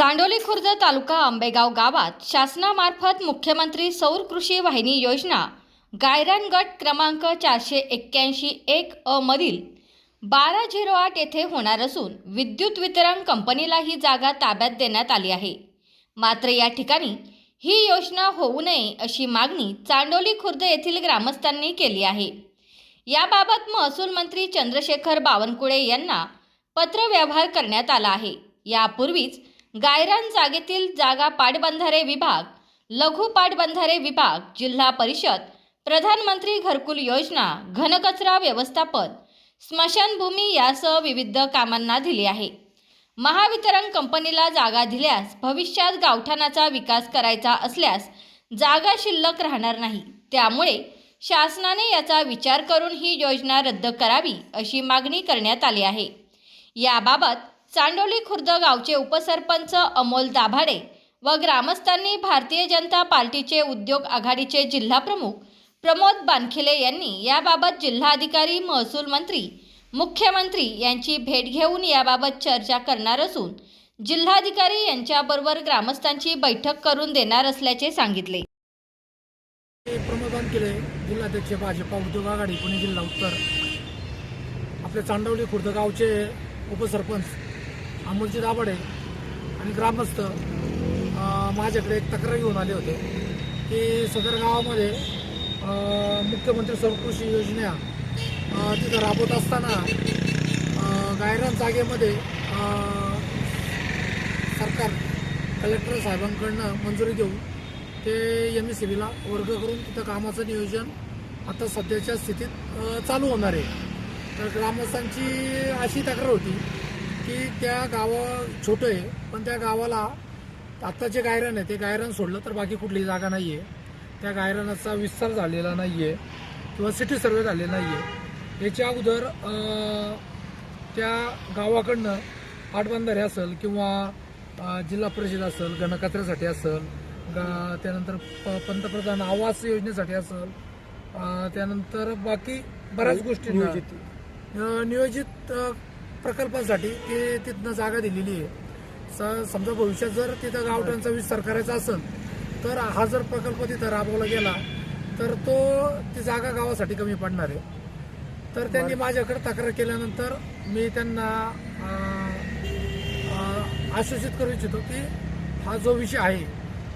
चांडोली खुर्द तालुका आंबेगाव गावात शासनामार्फत मुख्यमंत्री सौर कृषी वाहिनी योजना गायरान गट क्रमांक चारशे एक्क्याऐंशी एक अ मधील बारा झिरो आठ येथे होणार असून विद्युत वितरण कंपनीला ही जागा ताब्यात देण्यात आली आहे. मात्र या ठिकाणी ही योजना होऊ नये अशी मागणी चांडोली खुर्द येथील ग्रामस्थांनी केली आहे. याबाबत महसूल मंत्री चंद्रशेखर बावनकुळे यांना पत्रव्यवहार करण्यात आला आहे. यापूर्वीच गायरान जागेतील जागा पाटबंधारे विभाग लघु पाटबंधारे विभाग जिल्हा परिषद प्रधानमंत्री घरकुल योजना घनकचरा व्यवस्थापन स्मशानभूमी यासह विविध कामांना दिली आहे. महावितरण कंपनीला जागा दिल्यास भविष्यात गावठाणाचा विकास करायचा असल्यास जागा शिल्लक राहणार नाही. त्यामुळे शासनाने याचा विचार करून ही योजना रद्द करावी अशी मागणी करण्यात आली आहे. याबाबत चांडोली खुर्द गावचे उपसरपंच अमोल दाभाडे व ग्रामस्थांनी भारतीय जनता पार्टीचे उद्योग आघाडीचे जिल्हाप्रमुख प्रमोद बानखिले यांनी याबाबत जिल्हाधिकारी महसूल मंत्री मुख्यमंत्री यांची भेट घेऊन याबाबत चर्चा करणार असून जिल्हाधिकारी यांच्याबरोबर ग्रामस्थांची बैठक करून देणार असल्याचे सांगितले. प्रमोद बानखिले जिल्हाध्यक्ष भाजपा उद्योग आघाडी पुणे जिल्हा उत्तर. आपले चांडवली खुर्द गावचे उपसरपंच अमोलजी दाभाडे आणि ग्रामस्थ माझ्याकडे एक तक्रार घेऊन आले होते की सदर गावामध्ये मुख्यमंत्री सर्वकृषी योजना तिथं राबवत असताना अं, गायरान जागेमध्ये सरकार कलेक्टर साहेबांकडनं मंजुरी घेऊन ते एम एस सी बीला वर्ग करून तिथं कामाचं नियोजन आता सध्याच्या स्थितीत चालू होणार आहे. तर ग्रामस्थांची अशी तक्रार होती की त्या गावं छोटं आहे पण त्या गावाला आत्ता जे गायरान आहे. ते गायरान सोडलं तर बाकी कुठलीही जागा नाही आहे त्या गायरानाचा विस्तार झालेला नाही आहे किंवा सिटी सर्वे झालेला नाही आहे याच्या अगोदर त्या गावाकडनं पाटबंधारे असेल किंवा जिल्हा परिषद असेल गणकचऱ्यासाठी असेल गा त्यानंतर प पंतप्रधान आवास योजनेसाठी असेल त्यानंतर बाकी बऱ्याच गोष्टी नियोजित. प्रकल्पांसाठी ते तिथनं जागा दिलेली आहे. स समजा भविष्यात जर तिथं गावठाणचा विस्तार करायचा असेल तर हा जर प्रकल्प तिथं राबवला गेला तर तो ती जागा गावासाठी कमी पडणार आहे. तर त्यांनी माझ्याकडे तक्रार केल्यानंतर मी त्यांना आश्वासित करू इच्छितो की हा जो विषय आहे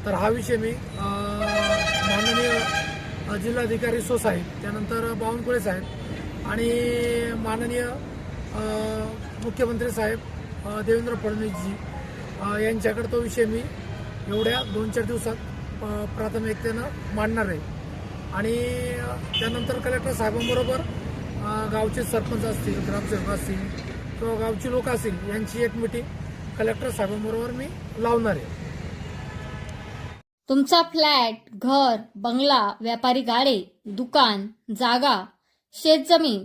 तर हा विषय मी माननीय जिल्हाधिकारी सो साहेब त्यानंतर बावनकुळे साहेब आणि माननीय मुख्यमंत्री साहेब देवेंद्र फडणवीसजी यांच्याकडे तो विषय मी एवढ्या दोन चार दिवसात प्राथमिकतेनं मांडणार आहे. आणि त्यानंतर कलेक्टर साहेबांबरोबर गावचे सरपंच असतील ग्रामसेवक असतील किंवा गावची लोक असतील यांची एक मिटिंग कलेक्टर साहेबांबरोबर मी लावणार आहे. तुमचा फ्लॅट घर बंगला व्यापारी गाडे दुकान जागा शेतजमीन